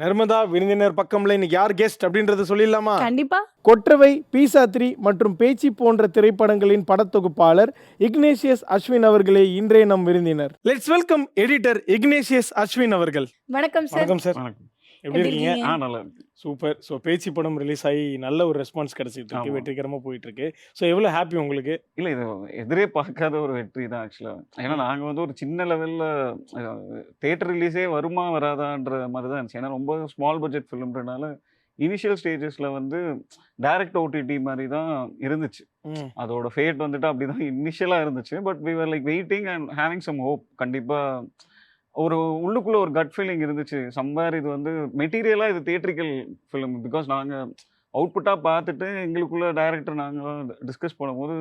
நர்மதா விருந்தினர் பக்கம்ல இன்னைக்கு யார் கெஸ்ட் அப்படின்றத சொல்லிடலாமா? கண்டிப்பா. கொற்றவை பீசா த்ரீ மற்றும் பேச்சி போன்ற திரைப்படங்களின் படத்தொகுப்பாளர் இக்னேஷியஸ் அஸ்வின் அவர்களே இன்றைய நம் விருந்தினர். Let's welcome editor Ignatius Ashwin அவர்கள். வணக்கம் சார். வணக்கம் சார். வணக்கம். எப்படி இருக்கீங்க? ஆ நல்லா சூப்பர். ஸோ பேச்சி படம் ரிலீஸ் ஆகி நல்ல ஒரு ரெஸ்பான்ஸ் கிடைச்சிட்டு இருக்கு. வெற்றிகரமாக போயிட்டு இருக்கு ஸோ எவ்வளோ ஹாப்பி உங்களுக்கு? இல்ல இது எதிரே பார்க்காத ஒரு வெற்றி தான் ஆக்சுவலா ஏன்னா நாங்க வந்து ஒரு சின்ன லெவல்ல தேட்டர் ரிலீஸே வருமா வராதான்ற மாதிரி தான் இருந்துச்சு. ஏன்னா ரொம்ப ஸ்மால் பட்ஜெட் ஃபிலிம்ன்றனால இனிஷியல் ஸ்டேஜஸ்ல வந்து டைரக்ட் ஓடிடி மாதிரி தான் இருந்துச்சு. அதோட ஃபேட் வந்துட்டு அப்படிதான் இனிஷியலா இருந்துச்சு. But we were like waiting and having some hope கண்டிப்பா ஒரு உள்ளுக்குள்ளே ஒரு கட் ஃபீலிங் இருந்துச்சு. சம்வேர் இது வந்து மெட்டீரியலாக இது தியேட்ரிக்கல் ஃபிலிம் பிகாஸ் நாங்கள் அவுட்புட்டாக பார்த்துட்டு எங்களுக்குள்ளே டைரக்டர் நாங்கள் டிஸ்கஸ் பண்ணும்போது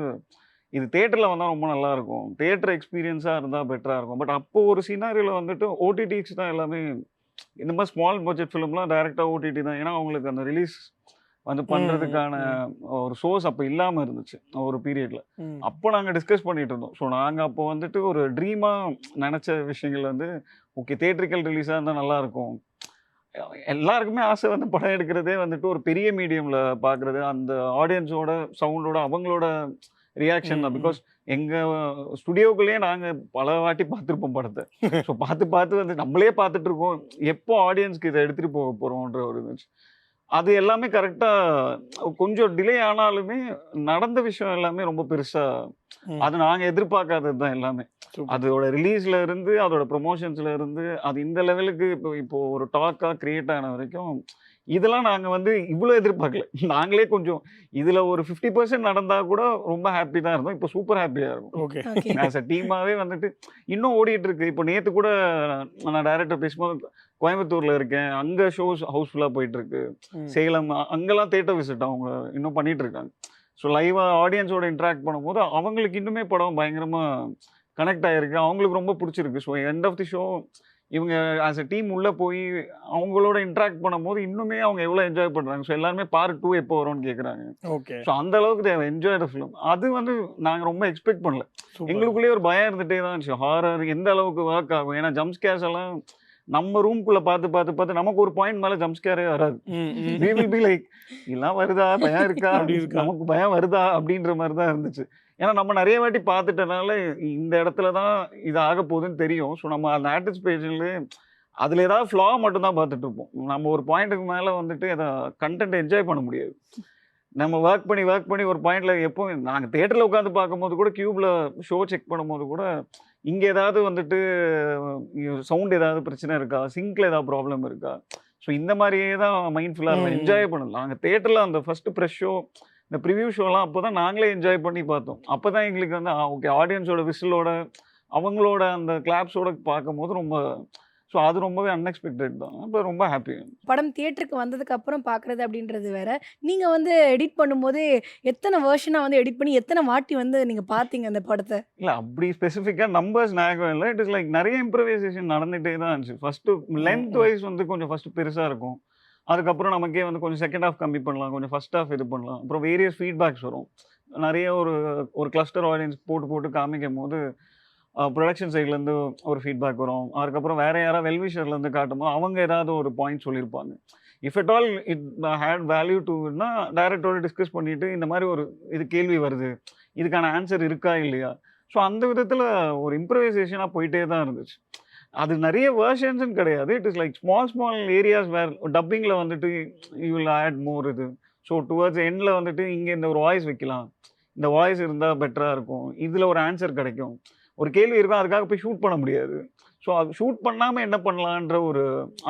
இது தேட்டரில் வந்தால் ரொம்ப நல்லாயிருக்கும் தேட்டர் எக்ஸ்பீரியன்ஸாக இருந்தால் பெட்டராக இருக்கும். பட் அப்போ ஒரு சினாரியில் வந்துட்டு ஓடிடிஸ் தான் எல்லாமே இந்த மாதிரி ஸ்மால் பட்ஜெட் ஃபிலிம்லாம் டேரெக்டாக ஓடிடி தான். ஏன்னா அவங்களுக்கு அந்த ரிலீஸ் வந்து பண்ணுறதுக்கான ஒரு சோர்ஸ் அப்போ இல்லாமல் இருந்துச்சு ஒரு பீரியடில். அப்போ நாங்கள் டிஸ்கஸ் பண்ணிட்டு இருந்தோம். ஸோ நாங்கள் அப்போ வந்துட்டு ஒரு ட்ரீமாக நினச்ச விஷயங்கள் வந்து ஓகே தேட்ரிக்கல் ரிலீஸாக இருந்தால் நல்லா இருக்கும். எல்லாருக்குமே ஆசை வந்து படம் எடுக்கிறதே வந்துட்டு ஒரு பெரிய மீடியமில் பார்க்குறது அந்த ஆடியன்ஸோட சவுண்டோட அவங்களோட ரியாக்ஷன் தான். பிகாஸ் எங்கள் ஸ்டுடியோக்குள்ளேயே நாங்கள் பல வாட்டி பார்த்துருப்போம் படத்தை. ஸோ பார்த்து பார்த்து வந்து நம்மளே பார்த்துட்டு இருக்கோம். எப்போ ஆடியன்ஸ்க்கு இதை எடுத்துகிட்டு போக போகிறோன்ற ஒரு இருந்துச்சு. அது எல்லாமே கரெக்டாக கொஞ்சம் டிலே ஆனாலுமே நடந்த விஷயம் எல்லாமே ரொம்ப பெருசாக. அது நாங்கள் எதிர்பார்க்காதது தான் எல்லாமே. அதோட ரிலீஸ்ல இருந்து அதோட ப்ரொமோஷன்ஸ்ல இருந்து அது இந்த லெவலுக்கு இப்போ இப்போ ஒரு டாக்கா கிரியேட் ஆன வரைக்கும் இதெல்லாம் நாங்க வந்து இவ்வளோ எதிர்பார்க்கல. நாங்களே கொஞ்சம் இதுல ஒரு ஃபிஃப்டி பர்சன்ட் நடந்தா கூட ரொம்ப ஹாப்பி தான் இருந்தோம். இப்போ சூப்பர் ஹாப்பியா இருக்கும் ஓகே ஆஸ் அ டீமாவே வந்துட்டு இன்னும் ஓடிட்டு இருக்கு. இப்போ நேத்து கூட நான் டைரக்டர் பேசும்போது கோயம்புத்தூர்ல இருக்கேன். அங்க ஷோஸ் ஹவுஸ்ஃபுல்லா போயிட்டு இருக்கு. சேலம் அங்கெல்லாம் தேட்டர் விசிட் அவங்க இன்னும் பண்ணிட்டு இருக்காங்க ஸோ லைவாக ஆடியன்ஸோட இன்ட்ராக்ட் பண்ணும்போது அவங்களுக்கு இன்னுமே படம் பயங்கரமா கனெக்ட் ஆகிருக்கு அவங்களுக்கு ரொம்ப பிடிச்சிருக்கு. So end of the show இவங்க ஆஸ் அ டீம் உள்ளே போய் அவங்களோட இன்ட்ராக்ட் பண்ணும்போது இன்னுமே அவங்க எவ்வளோ என்ஜாய் பண்ணுறாங்க ஸோ எல்லாருமே பார்ட் டூ எப்போ வரும்னு கேட்குறாங்க ஓகே ஸோ அந்த அளவுக்கு தேவை என்ஜாய் த ஃபிலிம் அது வந்து நாங்கள் ரொம்ப எக்ஸ்பெக்ட் பண்ணல. எங்களுக்குள்ளேயே ஒரு பயம் இருந்துகிட்டே தான் இருந்துச்சு. ஹாரர் எந்த அளவுக்கு ஒர்க் ஆகும்? ஏன்னா ஜம்ப் ஸ்கேர்ஸ் எல்லாம் நம்ம ரூம்குள்ளே பார்த்து பார்த்து பார்த்து நமக்கு ஒரு பாயிண்ட் மேலே ஜம்ப் ஸ்கேரே வராது. be like இதெல்லாம் வருதா? பயம் இருக்கா? நமக்கு பயம் வருதா? அப்படின்ற மாதிரி தான் இருந்துச்சு. ஏன்னா நம்ம நிறைய வாட்டி பார்த்துட்டனால இந்த இடத்துல தான் இது ஆக போகுதுன்னு தெரியும். ஸோ நம்ம அந்த ஆன்டிசிபேஷன்லேயே அதில் ஏதாவது ஃப்ளா மட்டும் தான் பார்த்துட்டு இருப்போம். நம்ம ஒரு பாயிண்ட்டுக்கு மேலே வந்துட்டு அதை கண்டென்ட் என்ஜாய் பண்ண முடியாது. நம்ம ஒர்க் பண்ணி ஒர்க் பண்ணி ஒரு பாயிண்ட்ல எப்போ நாங்கள் தேட்டரில் உட்காந்து பார்க்கும்போது கூட கியூப்ல ஷோ செக் பண்ணும்போது கூட இங்கே ஏதாவது வந்துட்டு சவுண்ட் ஏதாவது பிரச்சனை இருக்கா? சிங்க்ல ஏதாவது ப்ராப்ளம் இருக்கா? ஸோ இந்த மாதிரியே தான் மைண்ட்ஃபுல்லாக ம். என்ஜாய் பண்ணலாம். நாங்கள் தேட்டரில் அந்த ஃபர்ஸ்ட் ப்ரெஷ் ஷோ இந்த ப்ரிவ்யூ ஷோலாம் அப்போ தான் நாங்களே என்ஜாய் பண்ணி பார்த்தோம். அப்போ தான் எங்களுக்கு வந்து ஓகே ஆடியன்ஸோட விசிலோட அவங்களோட அந்த கிளாப்ஸோட பார்க்கும்போது ரொம்ப ஸோ அது ரொம்பவே அன்எக்ஸ்பெக்டட் தான். அப்போ ரொம்ப ஹாப்பி படம் தியேட்டருக்கு வந்ததுக்கு அப்புறம் பார்க்கறது அப்படின்றது வேற. நீங்க வந்து எடிட் பண்ணும்போது எத்தனை வேர்ஷனா வந்து எடிட் பண்ணி எத்தனை வாட்டி வந்து நீங்க பாத்தீங்க அந்த படத்தை? இல்லை அப்படி ஸ்பெசிஃபிக்காக நம்பர்ஸ் ஞாபகம் இல்லை. இட் இஸ் லைக் நிறைய இம்ப்ரவைசேஷன் நடந்துகிட்டே தான் இருந்துச்சு. First length. வைஸ் வந்து கொஞ்சம் ஃபஸ்ட்டு பெருசாக இருக்கும். அதுக்கப்புறம் நமக்கே வந்து கொஞ்சம் செகண்ட் ஹாஃப் கம்மி பண்ணலாம் கொஞ்சம் ஃபர்ஸ்ட் ஹாஃப் இது பண்ணலாம். அப்புறம் வேரியஸ் ஃபீட்பேக்ஸ் வரும். நிறைய ஒரு ஒரு கிளஸ்டர் ஆடியன்ஸ் போட்டு போட்டு காமிக்கும் போது ப்ரொடக்ஷன் சைட்லேருந்து ஒரு ஃபீட்பேக் வரும். அதுக்கப்புறம் வேறு யாராவது வெல்விஷர்லேருந்து காட்டும்போது அவங்க ஏதாவது ஒரு பாயிண்ட் சொல்லியிருப்பாங்க. If at all it had value டுனா டைரக்டோட டிஸ்கஸ் பண்ணிவிட்டு இந்த மாதிரி ஒரு இது கேள்வி வருது. இதுக்கான ஆன்சர் இருக்கா இல்லையா? ஸோ அந்த விதத்தில் ஒரு இம்ப்ரவைசேஷனாக போயிட்டே தான் இருந்துச்சு. அது நிறைய வேர்ஷன்ஸ்னு கிடையாது. It is like small small areas where டப்பிங்கில் வந்துட்டு யூ வில் ஆட் மோர் இது. ஸோ டுவர்ட்ஸ் எண்டில் வந்துட்டு இங்கே இந்த ஒரு வாய்ஸ் வைக்கலாம். இந்த வாய்ஸ் இருந்தால் பெட்டராக இருக்கும். இதில் ஒரு ஆன்சர் கிடைக்கும். ஒரு கேள்வி இருக்கும் அதுக்காக போய் ஷூட் பண்ண முடியாது. ஸோ அது ஷூட் பண்ணாமல் என்ன பண்ணலான்ற ஒரு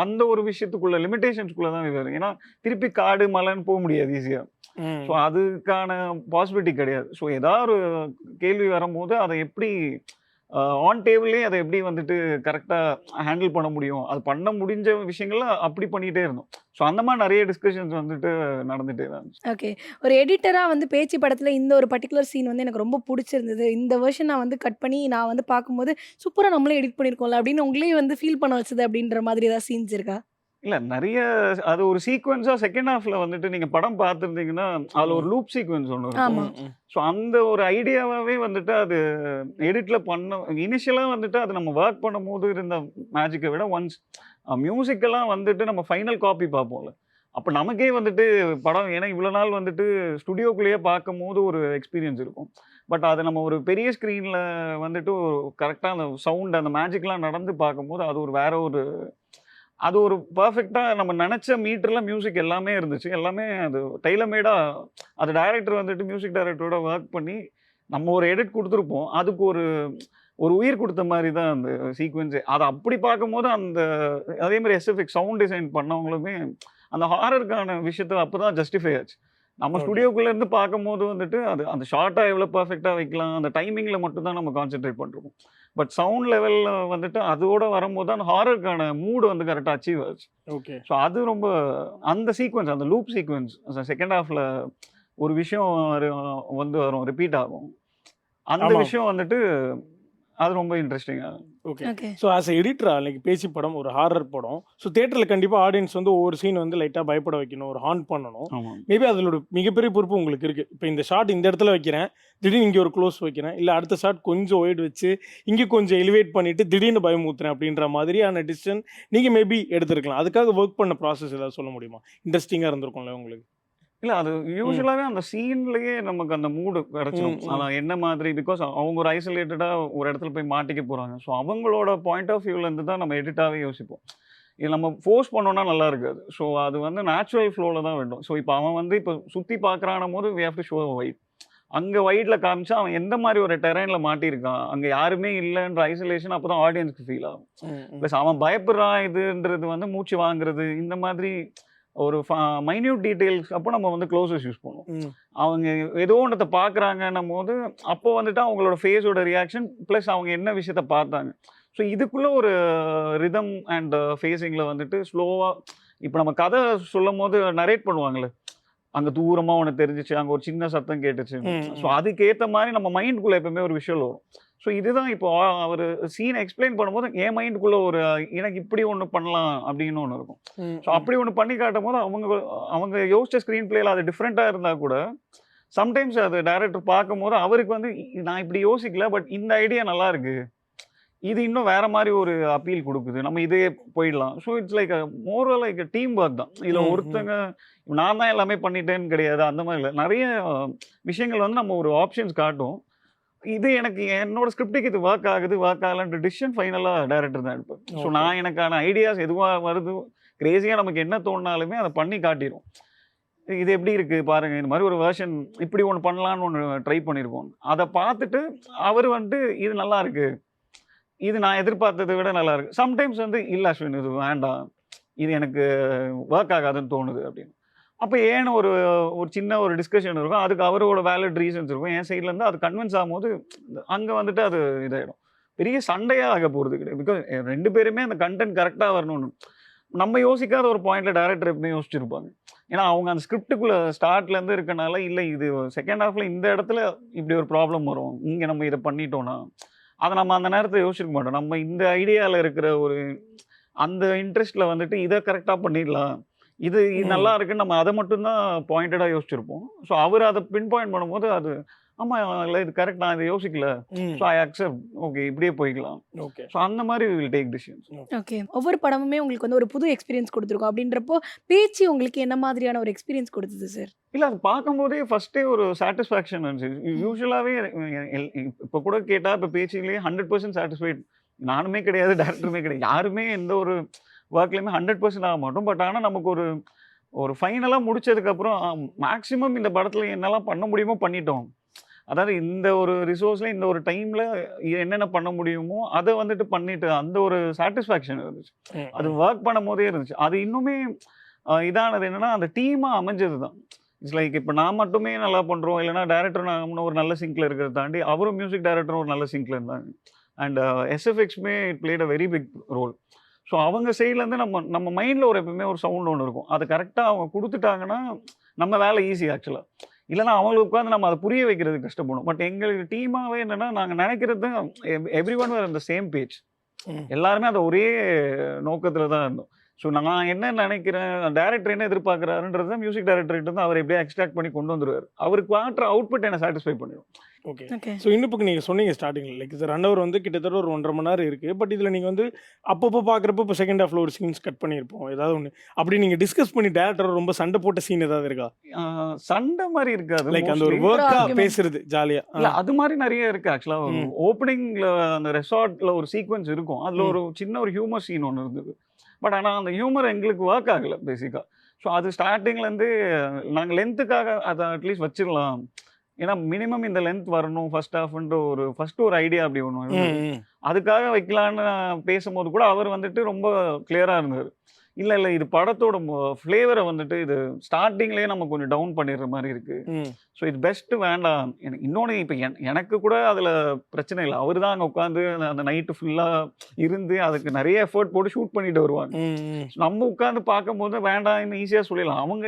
அந்த ஒரு விஷயத்துக்குள்ள லிமிடேஷன்ஸ்குள்ளே தான் வரும் ஏன்னா திருப்பி காடு மலைன்னு போக முடியாது ஈஸியாக. ஸோ அதுக்கான பாசிபிலிட்டி கிடையாது. ஸோ ஏதாவது ஒரு கேள்வி வரும்போது அதை எப்படி ஆன் டேபிள்லேயே அதை எப்படி வந்துட்டு கரெக்டாக ஹேண்டில் பண்ண முடியும்? அது பண்ண முடிஞ்ச விஷயங்கள அப்படி பண்ணிகிட்டே இருந்தோம். ஸோ அந்த மாதிரி நிறைய டிஸ்கஷன்ஸ் வந்துட்டு நடந்துகிட்டே தான் ஓகே ஒரு எடிட்டராக வந்து பேச்சு படத்தில் இந்த ஒரு பர்டிகுலர் சீன் வந்து எனக்கு ரொம்ப பிடிச்சிருந்தது. இந்த வெர்ஷன் நான் வந்து கட் பண்ணி நான் வந்து பார்க்கும்போது சூப்பராக நம்மளே எடிட் பண்ணியிருக்கோம்ல அப்படின்னு உங்களே வந்து ஃபீல் பண்ண வச்சது அப்படின்ற மாதிரி ஏதாவது சீன்ஸ் இருக்கா? இல்லை நிறைய அது ஒரு சீக்வன்ஸாக செகண்ட் ஹாஃப்ல வந்துட்டு நீங்கள் படம் பார்த்துருந்தீங்கன்னா அதில் ஒரு லூப் சீக்வன்ஸ் ஒன்று இருக்கும். ஸோ அந்த ஒரு ஐடியாவாகவே வந்துட்டு அது எடிட்டில் பண்ண இனிஷியலாக வந்துட்டு அது நம்ம ஒர்க் பண்ணும்போது இருந்த மேஜிக்கை விட ஒன்ஸ் மியூசிக்கெல்லாம் வந்துட்டு நம்ம ஃபைனல் காப்பி பார்ப்போம்ல. அப்போ நமக்கே வந்துட்டு படம் ஏன்னா இவ்வளோ நாள் வந்துட்டு ஸ்டுடியோக்குள்ளேயே பார்க்கும் போது ஒரு எக்ஸ்பீரியன்ஸ் இருக்கும். பட் அது நம்ம ஒரு பெரிய ஸ்க்ரீனில் வந்துட்டு ஒரு கரெக்டாக அந்த சவுண்ட் அந்த மேஜிக்லாம் நடந்து பார்க்கும்போது அது ஒரு வேற ஒரு அது ஒரு பர்ஃபெக்டாக நம்ம நினச்ச மீட்டரில் மியூசிக் எல்லாமே இருந்துச்சு. எல்லாமே அது டெய்லமேடாக அது டைரக்டர் வந்துட்டு மியூசிக் டைரக்டரோட ஒர்க் பண்ணி நம்ம ஒரு எடிட் கொடுத்துருப்போம். அதுக்கு ஒரு ஒரு உயிர் கொடுத்த மாதிரி தான் அந்த சீக்வன்ஸே அதை அப்படி பார்க்கும்போது அந்த அதே மாதிரி எஸ்எஃப்எக் சவுண்ட் டிசைன் பண்ணவங்களுமே அந்த ஹாரருக்கான விஷயத்த அப்போ தான் ஜஸ்டிஃபை ஆச்சு. நம்ம Okay. ஸ்டுடியோக்குள்ள இருந்து பார்க்கும்போது வந்துட்டு அது அந்த ஷார்ட்டா எவ்வளோ பர்ஃபெக்டாக வைக்கலாம் அந்த டைமிங்ல மட்டும் தான் நம்ம கான்சென்ட்ரேட் பண்ணிருக்கோம். பட் சவுண்ட் லெவலில் வந்துட்டு அதோட வரும்போது அந்த ஹாரருக்கான மூடு வந்து கரெக்டாக அச்சீவ் ஆச்சு. ஓகே ஸோ அது ரொம்ப அந்த சீக்வன்ஸ் அந்த லூப் சீக்வன்ஸ் செகண்ட் ஹாஃப்ல ஒரு விஷயம் வந்து வரும் ரிப்பீட் ஆகும். அந்த. விஷயம் வந்துட்டு அது ரொம்ப இன்ட்ரெஸ்டிங்காக ஓகே ஸோ ஆஸ் எடிட்டரா இன்னைக்கு பேச்சு படம் ஒரு ஹாரர் படம். ஸோ தேட்டரில் கண்டிப்பாக ஆடியன்ஸ் வந்து ஒவ்வொரு சீன் வந்து லைட்டாக பயப்பட வைக்கணும் ஒரு ஹார்ன் பண்ணணும். மேபி அதோட மிகப்பெரிய பொறுப்பு உங்களுக்கு இருக்கு. இப்போ இந்த ஷாட் இந்த இடத்துல வைக்கிறேன் திடீர்னு இங்கே ஒரு க்ளோஸ் வைக்கிறேன் இல்லை அடுத்த ஷாட் கொஞ்சம் ஒயிட் வச்சு இங்கே கொஞ்சம் எலிவேட் பண்ணிட்டு திடீர்னு பயமுத்துறேன் அப்படின்ற மாதிரியான டிசிஷன் நீங்கள் மேபி எடுத்திருக்கலாம். அதுக்காக ஒர்க் பண்ண ப்ராசஸ் ஏதாவது சொல்ல முடியுமா? இன்ட்ரெஸ்டிங்காக இருந்திருக்கும்ல உங்களுக்கு? இல்ல அது யூஸ்வலாவே அந்த சீன்லயே நமக்கு அந்த மூடு கிடைச்சிடும். அதான் என்ன மாதிரி? பிகாஸ் அவங்க ஒரு ஐசோலேட்டடா ஒரு இடத்துல போய் மாட்டிக்க போறாங்க. ஸோ அவங்களோட பாயிண்ட் ஆஃப் வியூல இருந்து தான் நம்ம எடிட்டாவே யோசிப்போம். இது நம்ம ஃபோர்ஸ் பண்ணோம்னா நல்லா இருக்காது. ஸோ அது வந்து நேச்சுரல் ஃப்ளோல தான் வேண்டும் ஸோ இப்போ அவன் வந்து இப்போ சுத்தி பார்க்கறான போது we have to show white அங்க ஒயிட்ல காமிச்சா அவன் எந்த மாதிரி ஒரு டெரைன்ல மாட்டியிருக்கான்? அங்க யாருமே இல்லைன்ற ஐசோலேஷன் அப்பதான் ஆடியன்ஸ்க்கு ஃபீல் ஆகும். ப்ளஸ் அவன் பயப்படுறான் இதுன்றது வந்து மூச்சு வாங்குறது இந்த மாதிரி ஒரு மைன்யூட் டீட்டெயில்ஸ் அப்போ நம்ம வந்து க்ளோசஸ் யூஸ் பண்ணுவோம். அவங்க ஏதோ ஒன்றத்தை பார்க்குறாங்கன்னும் போது அப்போ வந்துட்டு அவங்களோட ஃபேஸோட ரியாக்ஷன் ப்ளஸ் அவங்க என்ன விஷயத்த பார்த்தாங்க. ஸோ இதுக்குள்ள ஒரு ரிதம் அண்ட் ஃபேஸிங்கில் வந்துட்டு ஸ்லோவாக இப்போ நம்ம கதை சொல்லும் போது நரேட் பண்ணுவாங்களே அங்கே தூரமாக உனக்கு தெரிஞ்சிச்சு அங்கே ஒரு சின்ன சத்தம் கேட்டுச்சு. ஸோ அதுக்கேற்ற மாதிரி நம்ம மைண்டுக்குள்ளே எப்பவுமே ஒரு விஷுவல் வரும். ஸோ இதுதான் இப்போ அவர் சீனை எக்ஸ்பிளைன் பண்ணும்போது என் மைண்டுக்குள்ளே ஒரு எனக்கு இப்படி ஒன்று பண்ணலாம் அப்படின்னு ஒன்று இருக்கும். ஸோ அப்படி ஒன்று பண்ணி காட்டும் போது அவங்க அவங்க யோசிச்ச ஸ்க்ரீன் பிளேல அது டிஃப்ரெண்ட்டாக இருந்தால் கூட சம்டைம்ஸ் அது டைரக்டர் பார்க்கும்போது அவருக்கு வந்து "இ- நான் இப்படி யோசிக்கல பட் இந்த ஐடியா நல்லா இருக்கு. இது இன்னும் வேற மாதிரி ஒரு அப்பீல் கொடுக்குது. நம்ம இதே போயிடலாம். So it's like more like team work தான். இதில். ஒருத்தங்க நான் தான் எல்லாமே பண்ணிட்டேன்னு கிடையாது. அந்த மாதிரி இல்லை. நிறைய விஷயங்கள் வந்து நம்ம ஒரு ஆப்ஷன்ஸ் காட்டும். இது எனக்கு என்னோட ஸ்கிரிப்டுக்கு இது ஒர்க் ஆகுது ஒர்க் ஆகலன்ற டிசிஷன் ஃபைனலாக டைரக்டர் தான் எடுப்பேன். ஸோ. நான் எனக்கான ஐடியாஸ் எதுவாக வருது கிரேசியாக நமக்கு என்ன தோணினாலுமே அதை பண்ணி காட்டிடும் இது எப்படி இருக்கு பாருங்க இந்த மாதிரி ஒரு வெர்ஷன் இப்படி ஒன்று பண்ணலான்னு ஒன்று ட்ரை பண்ணியிருக்கோம் அதை பார்த்துட்டு அவர் வந்துட்டு இது நல்லா இருக்கு. இது நான் எதிர்பார்த்ததை விட நல்லா இருக்கு. சம்டைம்ஸ் வந்து இல்லை அஸ்வின் இது வேண்டாம். இது எனக்கு ஒர்க் ஆகாதுன்னு தோணுது அப்படின்னு. அப்போ ஏன்னு ஒரு ஒரு சின்ன ஒரு டிஸ்கஷன் இருக்கும். அதுக்கு அவரோட வேலிட் ரீசன்ஸ் இருக்கும். என் சைட்லேருந்து அது கன்வின்ஸ் ஆகும்போது அங்கே வந்துட்டு அது இதாகிடும் பெரிய சண்டையாக ஆக போகிறது கிடையாது. பிகாஸ் ரெண்டு பேருமே அந்த கண்டென்ட் கரெக்டாக வரணும்னு. நம்ம யோசிக்காத ஒரு பாயிண்ட்ல டேரக்டர் எப்பவுமே யோசிச்சிருப்பாங்க. ஏன்னா அவங்க அந்த ஸ்கிரிப்டுக்குள்ளே ஸ்டார்ட்லேருந்து இருக்கனால இல்லை இது செகண்ட் ஹாஃப்ல இந்த இடத்துல இப்படி ஒரு ப்ராப்ளம் வரும். இங்கே நம்ம இதை பண்ணிட்டோம்னா அதை நம்ம அந்த நேரத்தை யோசிச்சிருக்க மாட்டோம். நம்ம இந்த ஐடியாவில் இருக்கிற ஒரு அந்த இன்ட்ரெஸ்ட்டில் வந்துட்டு இதை கரெக்டாக பண்ணிடலாம். இது. நல்லா இருக்குன்னு நம்ம அதை மட்டும்தான் பாயிண்டடாக யோசிச்சிருப்போம். ஸோ அவர் அதை பின் பாயிண்ட் பண்ணும்போது அது ஆமாம் இல்லை இது கரெக்ட் நான் இதை யோசிக்கல. ஸோ ஐ அக்செப்ட் ஓகே இப்படியே போய்க்கலாம். ஓகே ஸோ அந்த மாதிரி வில் டேக் டிசிஷன்ஸ் ஓகே ஒவ்வொரு படமுமே உங்களுக்கு வந்து ஒரு புது எக்ஸ்பீரியன்ஸ் கொடுத்துருக்கோம். அப்படின்றப்போ பேச்சு உங்களுக்கு என்ன மாதிரியான ஒரு எக்ஸ்பீரியன்ஸ் கொடுத்தது சார் இல்லை அது பார்க்கும்போதே ஃபர்ஸ்டே ஒரு சாட்டிஸ்ஃபேக்ஷன் இருந்துச்சு யூஸ்வலாகவே இப்போ கூட கேட்டால் இப்போ பேச்சிலேயே ஹண்ட்ரட் பர்சன்ட் சாட்டிஸ்ஃபைட் நானுமே கிடையாது டேரக்டருமே கிடையாது. யாருமே எந்த ஒரு ஒர்க்லையுமே ஹண்ட்ரட் பர்சன்ட் ஆக மாட்டோம். பட் ஆனால் நமக்கு ஒரு ஒரு ஃபைனலாக முடிச்சதுக்கப்புறம் மேக்ஸிமம் இந்த படத்தில் என்னெல்லாம் பண்ண முடியுமோ பண்ணிட்டோம். அதாவது இந்த ஒரு ரிசோர்ஸில் இந்த ஒரு டைமில் என்னென்ன பண்ண முடியுமோ அதை வந்துட்டு பண்ணிட்டு அந்த ஒரு சாட்டிஸ்ஃபேக்ஷன் இருந்துச்சு. அது ஒர்க் பண்ணும் போதே இருந்துச்சு. அது இன்னுமே இதானது என்னன்னா அந்த டீமாக அமைஞ்சது தான் இட்ஸ் லைக் இப்போ நான் மட்டுமே நல்லா பண்ணுறோம் இல்லைன்னா டேரக்டர் நான் ஒரு நல்ல சிங்கில் இருக்கிறத தாண்டி அவரும் மியூசிக் டைரக்டரும் ஒரு நல்ல சிங்கில் இருந்தாங்க. And எஸ்எஃப்எக்ஸ்மே it played a very big role so அவங்க சைட்லேருந்து நம்ம நம்ம மைண்டில் ஒரு எப்பவுமே ஒரு சவுண்ட் ஒன்று இருக்கும். அது கரெக்டாக அவங்க கொடுத்துட்டாங்கன்னா நம்ம வேலை ஈஸி ஆக்சுவலாக இல்லைன்னா அவங்களுக்கு உட்காந்து நம்ம அதை புரிய வைக்கிறது கஷ்டப்படும். பட் எங்களுக்கு டீமாகவே என்னென்னா நாங்கள் நினைக்கிறது எவ்ரி ஒன் வேர் அந்த சேம் பேஜ். எல்லாருமே அந்த ஒரே நோக்கத்தில் தான் இருந்தோம். ஸோ நான் என்ன நினைக்கிறேன் டேரக்டர் என்ன எதிர்பார்க்குறாருன்றது தான் மியூசிக் டேரக்டர்கிட்ட தான் அவர் எப்படியே எக்ஸ்ட்ராக்ட் பண்ணி கொண்டு வந்துருவார். அவருக்கு ஆட்டுற அவுட்புட் என்ன சாட்டிஸ்ஃபை பண்ணிடும் ஓகே ஸோ இன்னும் நீங்கள் சொன்னீங்க ஸ்டார்டிங்கில் லைக் இது ரன் அவர் வந்து கிட்டத்தட்ட ஒரு ஒன்றரை மணி நேரம் இருக்குது பட் இதில் நீங்கள் வந்து அப்பப்போ பார்க்குறப்ப இப்போ செகண்ட் ஹாஃபில் ஒரு சீன்ஸ் கட் பண்ணியிருப்போம். ஏதாவது ஒன்று அப்படி நீங்கள் டிஸ்கஸ் பண்ணி டேரக்டர் ரொம்ப சண்டை போட்ட சீன் ஏதாவது இருக்கா? சண்டை மாதிரி இருக்காது. லைக் அந்த ஒரு. ஒர்க்காக. பேசுறது இல்ல ஜாலியாக அது மாதிரி நிறைய இருக்கு ஆக்சுவலா ம். ஓப்பனிங்ல அந்த ரெசார்ட்ல ஒரு சீக்வன்ஸ் இருக்கும். அதுல. ஒரு சின்ன ஒரு ஹியூமர் சீன் ஒன்று இருந்தது. பட் ஆனா அந்த ஹியூமர் எங்களுக்கு ஒர்க் ஆகல பேசிக்கா ஸோ அது ஸ்டார்டிங்ல இருந்து நாங்க லென்த்துக்காக அதை அட்லீஸ்ட் வச்சிடலாம். ஏன்னா மினிமம் இந்த லென்த் வரணும் ஃபர்ஸ்ட் ஹாஃப்ன்ற ஒரு ஃபர்ஸ்ட் ஒரு ஐடியா அப்படி ஒன்று அதுக்காக வைக்கலான்னு பேசும்போது கூட அவர் வந்துட்டு ரொம்ப கிளியரா இருந்தார். இல்ல இல்ல இது படத்தோட ஃப்ளேவரை வந்துட்டு இது ஸ்டார்டிங்லயே நம்ம கொஞ்சம் டவுன் பண்ணிடுற மாதிரி இருக்கு. ஸோ இது பெஸ்ட் வேண்டாம். எனக்கு இன்னொன்று இப்போ எனக்கு கூட அதில் பிரச்சனை இல்லை. அவர் தான் அங்கே உட்காந்து அந்த நைட்டு ஃபுல்லாக இருந்து அதுக்கு நிறைய எஃபர்ட் போட்டு ஷூட் பண்ணிட்டு வருவாங்க. நம்ம உட்காந்து பார்க்கும்போது வேண்டாம்னு ஈஸியாக சொல்லிடலாம். அவங்க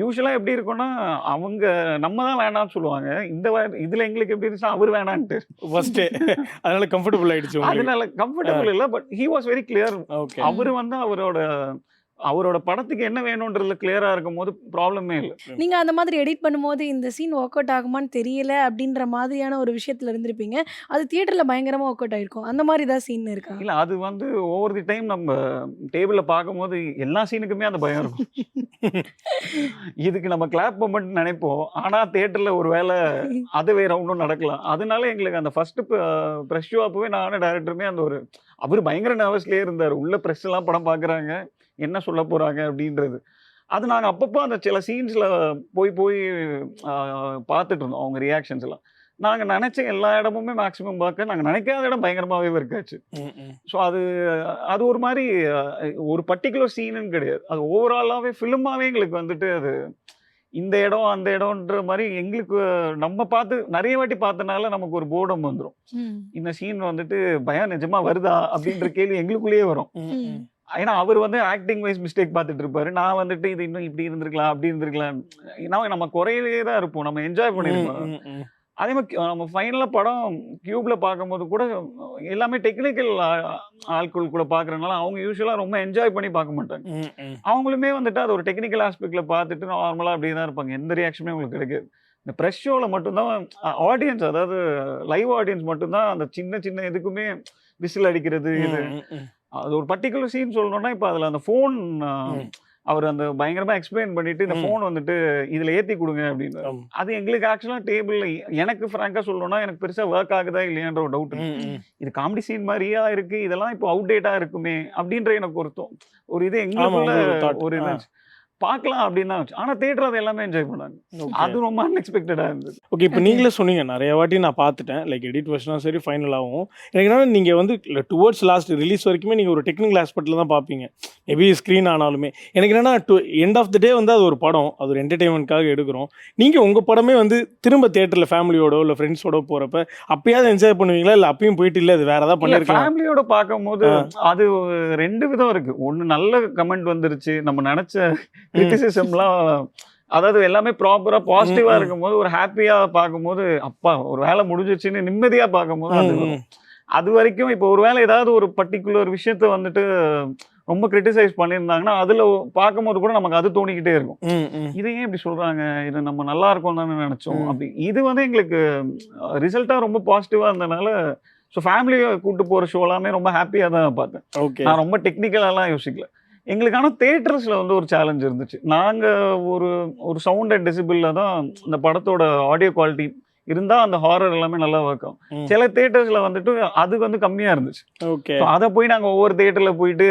யூஸ்வலாக எப்படி இருக்கும்னா அவங்க நம்ம தான் வேண்டாம்னு சொல்லுவாங்க. இந்த இதுல எங்களுக்கு எப்படி இருந்துச்சுன்னா அவர் வேணான்ட்டு. ஃபர்ஸ்டே அதனால கம்ஃபர்டபுள் ஆயிடுச்சு அதனால கம்ஃபர்டபுள் இல்லை but he was very clear அவர் வந்து அவரோட அவரோட படத்துக்கு என்ன வேணுன்றதுல கிளியரா இருக்கும் போது ப்ராப்ளமே இல்லை நீங்க அந்த மாதிரி எடிட் பண்ணும்போது இந்த சீன் ஒர்க் அவுட் ஆகுமான்னு தெரியல அப்படின்ற மாதிரியான ஒரு விஷயத்துல இருந்திருப்பீங்க. அது தியேட்டர்ல பயங்கரமா ஒர்க் அவுட் ஆயிருக்கும். அந்த மாதிரி தான் சீன் இருக்கா? இல்ல அது வந்து ஓவர் தி டைம் நம்ம டேபிள்ல பார்க்கும்போது எல்லா சீனுக்குமே அந்த பயம் இருக்கும். இதுக்கு நம்ம கிளாப் மூமெண்ட் நினைப்போம். ஆனா தியேட்டர்ல ஒரு வேளை அதுவே ரவுண்டும் நடக்கலாம். அதனால எங்களுக்கு அந்த ஃபர்ஸ்ட் ப்ரெஷ் ஷோ அப்பவே நானும் டேரக்டருமே அந்த ஒரு அவர் பயங்கர நர்வஸ்லயே இருந்தார். உள்ள ப்ரெஸ் எல்லாம் படம் பார்க்கறாங்க. என்ன சொல்ல போறாங்க அப்படின்றது. அது நாங்கள் அப்பப்போ அந்த சில சீன்ஸில் போய் போய் பார்த்துட்டு இருந்தோம் அவங்க ரியாக்ஷன்ஸ் எல்லாம். நாங்கள் நினச்ச எல்லா இடமுமே மேக்ஸிமம் பார்க்க நாங்கள் நினைக்காத இடம் பயங்கரமாகவே இருக்காச்சு ஸோ அது அது ஒரு மாதிரி ஒரு பர்டிகுலர் சீனுன்னு கிடையாது. அது ஓவராலாகவே ஃபிலிமாகவே எங்களுக்கு வந்துட்டு அது இந்த இடம் அந்த இடம்ன்ற மாதிரி எங்களுக்கு நம்ம பார்த்து நிறைய வாட்டி பார்த்தனால நமக்கு ஒரு போர்டம் வந்துடும். இந்த சீன் வந்துட்டு பயம் நிஜமா வருதா அப்படின்ற கேள்வி எங்களுக்குள்ளேயே வரும். ஏன்னா அவர் வந்து ஆக்டிங் வைஸ் மிஸ்டேக் பார்த்துட்டு இருப்பாரு நான் வந்துட்டு இது இன்னும் இப்படி இருந்திருக்கலாம் அப்படி இருந்திருக்கலாம். ஏன்னா நம்ம குறையிலே தான் இருப்போம். நம்ம என்ஜாய் பண்ணிருக்கோம் ம், ம், ம். அதே மாதிரி நம்ம ஃபைனலாக படம் கியூப்ல பார்க்கும்போது கூட எல்லாமே டெக்னிக்கல் ஆட்கள் கூட பார்க்குறதுனால அவங்க யூஸ்வலாக ரொம்ப என்ஜாய் பண்ணி பார்க்க மாட்டாங்க. அவங்களுமே வந்துட்டு அது ஒரு டெக்னிக்கல் ஆஸ்பெக்ட்ல பார்த்துட்டு நார்மலாக அப்படியே தான் இருப்பாங்க. எந்த ரியாக்ஷனுமே உங்களுக்கு கிடைக்காது. இந்த ப்ரெஷ் ஷோவில் மட்டும்தான் ஆடியன்ஸ் அதாவது லைவ் ஆடியன்ஸ் மட்டும்தான் அந்த சின்ன சின்ன இதுக்குமே விசில் அடிக்கிறது இது. அது ஒரு பர்டிகுலர் சீன் சொல்லணும்னா இப்போ அதில் அந்த ஃபோன். அவர் அந்த பயங்கரமா எக்ஸ்பிளைன் பண்ணிட்டு இந்த. ஃபோன் வந்துட்டு இதுல ஏத்தி கொடுங்க அப்படின்னு. அது எங்களுக்கு ஆக்சுவலா டேபிள்ல எனக்கு ஃப்ராங்கா சொல்லணும்னா எனக்கு பெருசா ஒர்க் ஆகுதா இல்லையான்ற ஒரு டவுட். இது காமெடி சீன் மாதிரியா இருக்கு இதெல்லாம் இப்போ அவுடேட்டா இருக்குமே அப்படின்ற எனக்கு ஒரு தோ- ஒரு இது எங்களுக்குள்ள ஒரு. இது பார்க்கலாம் அப்படின்னு தான் இருந்துச்சு. ஆனா தேட்டர் அதை எல்லாமே என்ஜாய் பண்ணாங்க. அது ரொம்ப அன்எக்ஸ்பெக்டடா இருந்தது. ஓகே இப்போ. நீங்களே சொன்னீங்க நிறைய வாட்டி நான் பார்த்துட்டேன். லைக் எடிட் வெர்ஷனும் சரி ஃபைனலாகவும் எனக்கு என்னன்னா நீங்கள் வந்து டுவர்ட்ஸ் லாஸ்ட் ரிலீஸ் வரைக்குமே நீங்கள் ஒரு டெக்னிக்கல் ஆஸ்பெக்டில் தான் பார்ப்பீங்க. மேபி ஸ்க்ரீன் ஆனாலுமே. எனக்கு என்னன்னா to end of the day வந்து அது ஒரு படம். அது ஒரு என்டர்டெயின்மெண்ட்காக எடுக்கிறோம். நீங்கள் உங்கள் படமே வந்து திரும்ப தேட்டரில் ஃபேமிலியோட இல்லை ஃப்ரெண்ட்ஸோட போகிறப்ப அப்பயாவது என்ஜாய் பண்ணுவீங்களா? இல்லை அப்பயும் போயிட்டு இல்லை அது வேற ஏதாவது பண்ணியிருக்கலாம் ஃபேமிலியோட பார்க்கும்போது அது ரெண்டு விதம் இருக்கு. ஒண்ணு நல்ல கமெண்ட் வந்துருச்சு. நம்ம நினைச்ச கிரிட்டிசிசம்லாம் அதாவது எல்லாமே ப்ராப்பரா பாசிட்டிவா. இருக்கும்போது ஒரு ஹாப்பியா பார்க்கும்போது அப்பா ஒரு வேலை முடிஞ்சிருச்சுன்னு நிம்மதியா பார்க்கும்போது அது. அது வரைக்கும் இப்போ ஒரு வேளை ஏதாவது ஒரு பர்டிகுலர் விஷயத்த வந்துட்டு ரொம்ப கிரிட்டிசைஸ் பண்ணியிருந்தாங்கன்னா அதுல பார்க்கும்போது கூட நமக்கு அது தோணிக்கிட்டே இருக்கும். இதை ஏன் இப்படி சொல்றாங்க? இது நம்ம நல்லா இருக்கும் தானே நினைச்சோம். அப்படி இது வந்து எங்களுக்கு ரிசல்ட்டா ரொம்ப பாசிட்டிவா இருந்தனால ஸோ ஃபேமிலியை கூட்டு போற ஷோ எல்லாமே ரொம்ப ஹாப்பியா தான் பார்த்தேன். ஓகே. நான் ரொம்ப டெக்னிக்கலாலாம் யோசிக்கல. எங்களுக்கு ஆனால் தேட்டர்ஸில் வந்து ஒரு சேலஞ்ச் இருந்துச்சு. நாங்கள் ஒரு ஒரு சவுண்ட் அண்ட் டெசிபிளில் தான் இந்த படத்தோட ஆடியோ குவாலிட்டி இருந்தால் அந்த ஹாரர் எல்லாமே நல்லா ஒர்க் ஆகும். ம். சில தேட்டர்ஸில் வந்துட்டு அது வந்து கம்மியாக இருந்துச்சு. ஓகே அதை போய் நாங்கள் ஒவ்வொரு தேட்டரில் போயிட்டு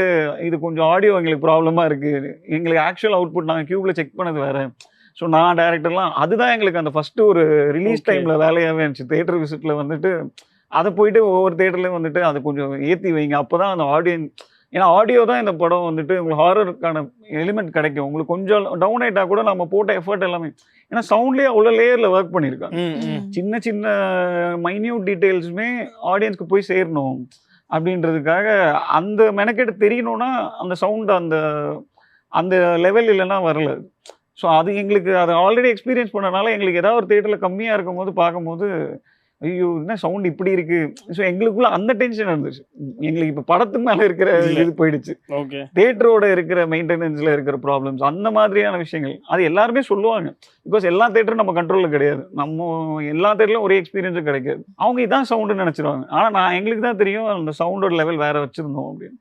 இது கொஞ்சம் ஆடியோ எங்களுக்கு ப்ராப்ளமாக இருக்குது எங்களுக்கு ஆக்சுவல் அவுட்புட் நாங்கள் கியூப்ல செக் பண்ணது வேற. ஸோ நான் டேரக்டர்லாம் அதுதான் எங்களுக்கு அந்த ஃபர்ஸ்ட் ஒரு ரிலீஸ். டைமில் வேலையாகவே இருந்துச்சு. தேட்டர் விசிட்டில் வந்துட்டு அதை போயிட்டு ஒவ்வொரு தேட்டர்லையும் வந்துட்டு அதை கொஞ்சம் ஏற்றி வைங்க. அப்போ தான் அந்த ஆடியன்ஸ் ஏன்னா ஆடியோ தான் இந்த படம் வந்துட்டு உங்களுக்கு ஹாரருக்கான எலிமெண்ட் கிடைக்கும். உங்களுக்கு கொஞ்சம் டவுன் ஆயிட்டா கூட நம்ம போட்ட எஃபர்ட் எல்லாமே ஏன்னா சவுண்ட்லேயே அவ்வளோ லேயரில் ஒர்க் பண்ணியிருக்காங்க. சின்ன சின்ன மைன்யூட் டீட்டெயில்ஸுமே ஆடியன்ஸ்க்கு போய் சேரணும் அப்படின்றதுக்காக அந்த மெனக்கெட்டு தெரியணும்னா அந்த சவுண்ட் அந்த அந்த லெவல் இல்லைன்னா வரல. ஸோ அது எங்களுக்கு அதை ஆல்ரெடி எக்ஸ்பீரியன்ஸ் பண்ணனால எங்களுக்கு ஏதாவது ஒரு தேட்டரில் கம்மியாக இருக்கும்போது பார்க்கும்போது ஐயோ என்ன சவுண்ட் இப்படி இருக்கு? ஸோ எங்களுக்குள்ள அந்த டென்ஷன் இருந்துச்சு. எங்களுக்கு இப்போ படத்துக்கு மேல இருக்கிற. இது போயிடுச்சு. ஓகே தேட்டரோட இருக்கிற மெயின்டெனன்ஸ்ல இருக்கிற ப்ராப்ளம்ஸ் அந்த மாதிரியான விஷயங்கள். அது எல்லாருமே சொல்லுவாங்க. பிகாஸ் எல்லா தேட்டரும் நம்ம கண்ட்ரோல்ல கிடையாது. நம்ம எல்லா தேட்டர்லயும் ஒரே எக்ஸ்பீரியன்ஸும் கிடைக்காது. அவங்க இதான் சவுண்டு நினைச்சிருவாங்க. ஆனா நான் எங்களுக்கு தான் தெரியும் அந்த சவுண்டோட லெவல் வேற வச்சிருந்தோம் அப்படின்னு.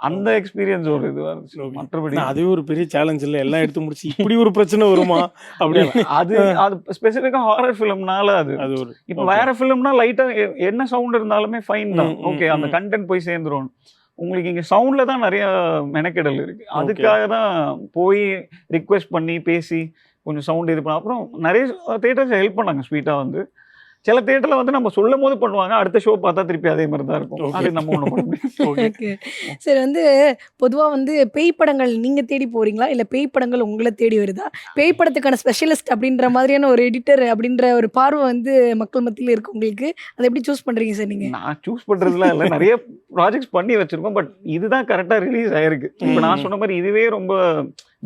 அந்த எக்ஸ்பீரியன்ஸ் ஒரு இதுவா இருந்துச்சு. மற்றபடி அதுவே ஒரு பெரிய சேலஞ்ச் இல்ல. எல்லாம் எடுத்து முடிச்சு இப்படி ஒரு பிரச்சனை வருமா? அப்படின்னு அது அது ஸ்பெசிஃபிக்கா ஹாரர் ஃபிலிம்னால அது. அது ஒரு இப்போ. வேற ஃபிலிம்னா லைட்டா என்ன சவுண்ட் இருந்தாலுமே ஃபைன் தான். ஓகே அந்த. கண்டென்ட் போய் சேர்ந்துரும். உங்களுக்கு இங்க சவுண்ட்ல தான் நிறைய மெனக்கெடல் இருக்கு. அதுக்காக தான் போய் ரிக்வெஸ்ட் பண்ணி பேசி கொஞ்சம் சவுண்ட் இது பண்ண அப்புறம் நிறைய தேட்டர்ஸ் ஹெல்ப் பண்ணாங்க ஸ்வீட்டா வந்து. சில தேட்டர்ல வந்து நம்ம சொல்லும் போது பண்ணுவாங்க அடுத்த ஷோ பார்த்தா திருப்பி அதே மாதிரி தான் இருக்கும். அது நம்ம பண்ண முடியும் ஓகே சரி வந்து பொதுவா வந்து பேய் படங்கள் நீங்க தேடி போறீங்களா? இல்ல பேய் படங்கள் உங்களை தேடி வருதா? பேய் படத்துக்கான ஸ்பெஷலிஸ்ட் அப்படின்ற மாதிரியான ஒரு எடிட்டர் அப்படின்ற ஒரு பார்வை வந்து மக்கள் மத்தியில இருக்கு உங்களுக்கு. அதை எப்படி சூஸ் பண்றீங்க சார் நீங்க? நான் சூஸ் பண்றதுலாம் இல்ல. நிறைய ப்ராஜெக்ட்ஸ் பண்ணி வச்சிருக்கோம் பட் இதுதான் கரெக்டா ரிலீஸ் ஆயிருக்கு. இப்போ நான். சொன்ன மாதிரி இதுவே ரொம்ப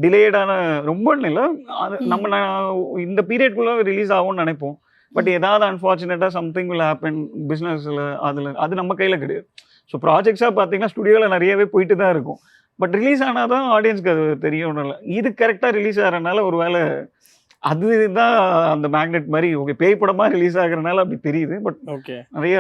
டிலேடான ரொம்ப இல்லை. அது. நம்ம நான் இந்த பீரியட்குள்ள ரிலீஸ் ஆகும்னு நினைப்போம். பட் ஏதாவது அன்ஃபார்ச்சுனேட்டாக சம்திங் வில் ஹேப்பன் பிஸ்னஸ்ல அதில் அது நம்ம கையில் கிடையாது. ஸோ ப்ராஜெக்ட்ஸாக பார்த்தீங்கன்னா ஸ்டுடியோவில் நிறையவே போயிட்டு தான் இருக்கும். பட் ரிலீஸ் ஆனால் தான் ஆடியன்ஸ்க்கு அது தெரியும் இது கரெக்டாக ரிலீஸ் ஆகிறனால ஒரு வேலை அதுதான் அந்த மேக்னெட் மாதிரி ஓகே பேய் படமாக ரிலீஸ் ஆகுறதுனால அப்படி தெரியுது பட் ஓகே நிறைய